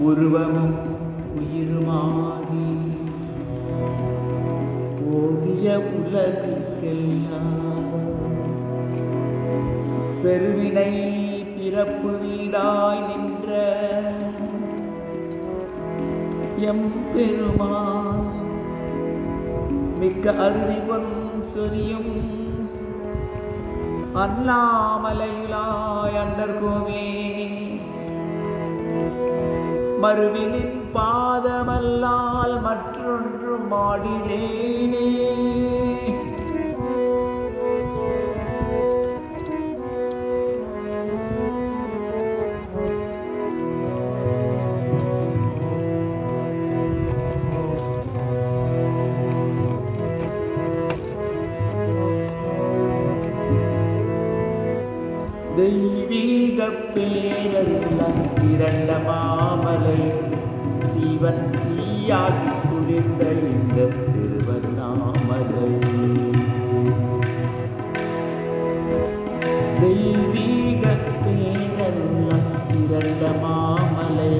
உருவமும் உயிருமாகி போதிய உலகுக்கெல்லாம் பெருவினை பிறப்பு வீடாய் நின்ற எம் பெருமான் மிக்க அருவி பொன் சொரியும் அண்ணாமலையிலாய் அண்டர்கோவே மறுவினின் பாதமல்லால் மற்றொன்று மாடிலேனே. தெய்வீக பேரல்லம் இரண்ட மாமலை. சீவன் தீயாகி குளிர்ந்த இந்த திருவண்ணாமலை தெய்வீக பேரல்லம் இரண்ட மாமலை.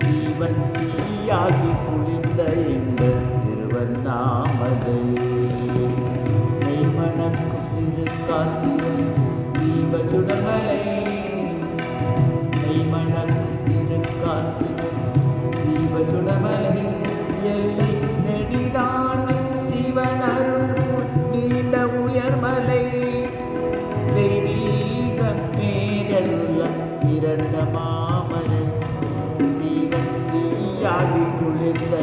சீவன் தீயாகி குளிர்ந்த இந்த திருவண்ணாமலை மெய்மணக்கும் திருக்காத்திரம் பேரல்ல இரண்ட மாமலை சீவன் குளிர்ந்த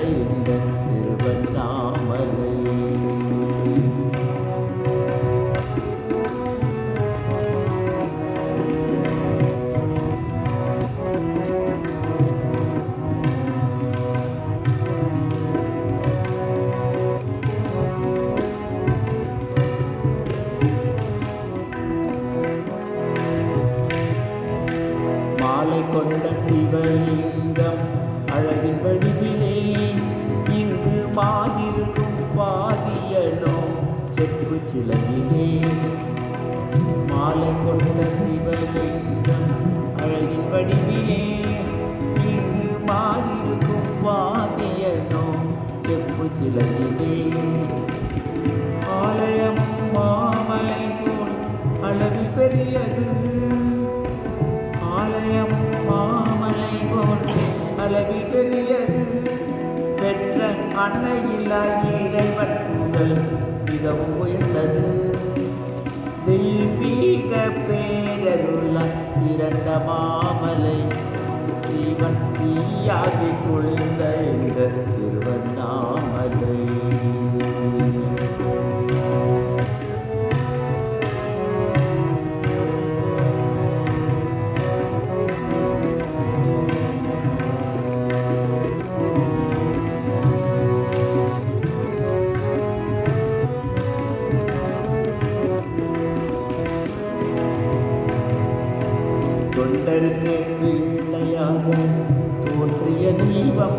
கொண்ட சிவலிங்கம் அழகின் வடிவிலே இங்கு மாதிருக்கும் பாதியனோ செப்பு சிலையிலே. மாலை கொண்ட சிவலிங்கம் அழகின் வடிவிலே இங்கு மாதிருக்கும் பாதியனோ செப்பு சிலையிலே. பெற்ற அன்னையில்லா இறைவன் உடல் மிகவும் உயர்ந்தது. தெய்வீக பேரருள இரண்ட மாமலை சிவன் தீயாகி குளிர்ந்த தீபம்